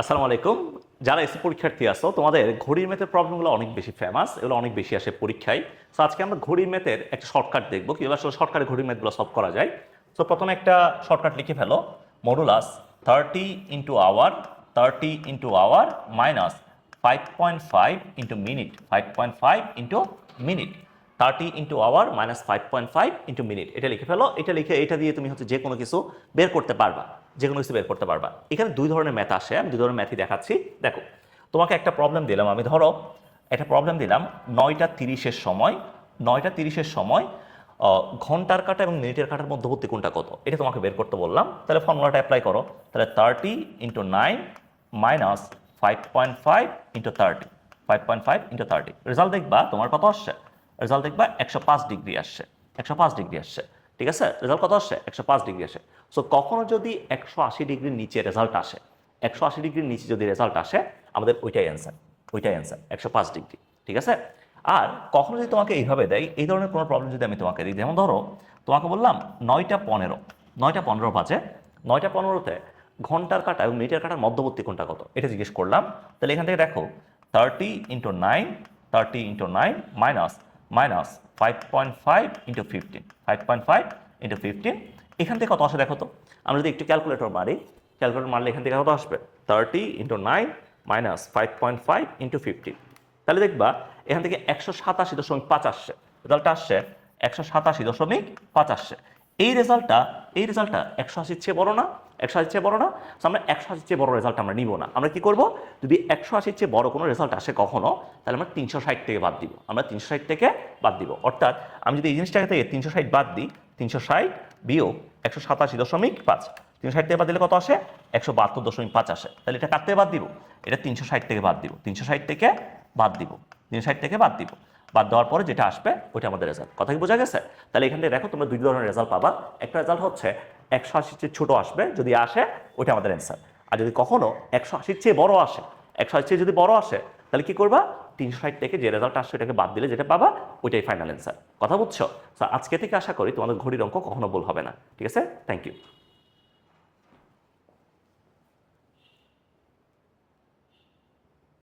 আসসালামু আলাইকুম। যারা এসে পরীক্ষার্থী আসো তোমাদের ঘড়ির মেথের প্রবলেমগুলো অনেক বেশি ফেমাস এগুলো অনেক বেশি আসে পরীক্ষায়। সো আজকে আমরা ঘড়ির মেথের একটা শর্টকাট দেখব, কীভাবে আসলে শর্টকাটে ঘড়ির মেথগুলো সলভ করা যায়। সো প্রথমে একটা শর্টকাট লিখে ফেলো modulus thirty into hour thirty into hour minus five point five into minute five point five into minute thirty into hour minus five point five into minute এটা লিখে ফেলো, এটা লিখে, এটা দিয়ে তুমি হচ্ছে যে কোনো কিছু বের করতে পারবা। যে কোনো কিছু বের করতে পারবা। এখানে দুই ধরনের ম্যাথ আসে, আমি দুই ধরনের ম্যাথই দেখাচ্ছি। দেখো, তোমাকে একটা প্রবলেম দিলাম আমি, ধরো, একটা প্রবলেম দিলাম নয়টা তিরিশের সময়, নয়টা তিরিশের সময় ঘণ্টার কাটা এবং মিনিটের কাটার মধ্যবর্তী কোনটা কত? এটা তোমাকে বের করতে বললাম। তাহলে ফর্মুলাটা অ্যাপ্লাই করো। তাহলে thirty into nine minus five point five into thirty five point five into thirty result দেখবা, তোমার কত আসছে? রেজাল্ট দেখবা, একশো পাঁচ ডিগ্রি আসছে। একশো পাঁচ ডিগ্রি আসছে। ঠিক আছে? রেজাল্ট কত আসছে? একশো পাঁচ ডিগ্রি আসে। সো কখনো যদি একশো আশি ডিগ্রির নিচে রেজাল্ট আসে, একশো আশি ডিগ্রির নিচে যদি রেজাল্ট আসে, আমাদের ওইটাই অ্যান্সার ওইটাই অ্যান্সার একশো পাঁচ ডিগ্রি, ঠিক আছে? আর কখনো যদি তোমাকে এইভাবে দেয়, এই ধরনের কোনো প্রবলেম যদি আমি তোমাকে দিই, যেমন ধরো, তোমাকে বললাম নয়টা পনেরো নয়টা পনেরো বাজে, নয়টা পনেরোতে ঘণ্টার কাটা এবং মিনিটের কাটার মধ্যবর্তী কোনটা কত? এটা জিজ্ঞেস করলাম। তাহলে এখান থেকে দেখো thirty into nine thirty into nine minus minus five point five into fifteen five point five into fifteen এখান থেকে কত আসে দেখো তো? আমরা যদি একটু ক্যালকুলেটর মারি ক্যালকুলেটর মারলে এখান থেকে কত আসবে? Thirty into nine minus five point five into fifteen তাহলে দেখবা, এখান থেকে একশো সাতাশি দশমিক পাঁচ আসছে। রেজাল্টটা আসছে একশো সাতাশি দশমিক পাঁচ আসছে। এই রেজাল্টটা এই রেজাল্টটা একশো আশির চেয়ে বড় না একশো আশির চেয়ে বড় না আমরা একশো আশির চেয়ে বড় রেজাল্ট আমরা নিব না। আমরা কি করব? যদি একশো আশির চেয়ে বড় কোনো রেজাল্ট আসে কখনো, তাহলে আমরা তিনশো ষাট থেকে বাদ দিব। আমরা তিনশো ষাট থেকে বাদ দিব। অর্থাৎ আমি যদি এই জিনিসটাকে থেকে তিনশো ষাট বাদ দিই, তিনশো ষাট বিয়োগ একশো সাতাশি দশমিক পাঁচ। তিনশো ষাট থেকে বাদ দিলে কত আসে? একশো বাহাত্তর দশমিক পাঁচ আসে। তাহলে এটা কাটতে বাদ দিব? এটা তিনশো ষাট থেকে বাদ দিব। তিনশো ষাট থেকে বাদ দিব। তিনশো ষাট থেকে বাদ দিব। বাদ দেওয়ার পরে যেটা আসবে, ওইটা আমাদের রেজাল্ট কথা কি বোঝা গেছে? তাহলে এখান দেখো, তোমরা দুই ধরনের রেজাল্ট পাবা। একটা রেজাল্ট হচ্ছে একশো আশির চেয়ে ছোটো আসবে, যদি আসে, ওইটা আমাদের অ্যান্সার আর যদি কখনো একশো আশির চেয়ে বড় আসে, একশো আশির চেয়ে যদি বড় আসে, তাহলে কি করবা? তিনশো ষাট থেকে যে রেজাল্ট আসছে ওটাকে বাদ দিলে যেটা পাবা, ওইটাই ফাইনাল অ্যান্সার কথা বুঝছ? আজকে থেকে আশা করি তোমাদের ঘড়ির অঙ্ক কখনো ভুল হবে না। ঠিক আছে? Thank you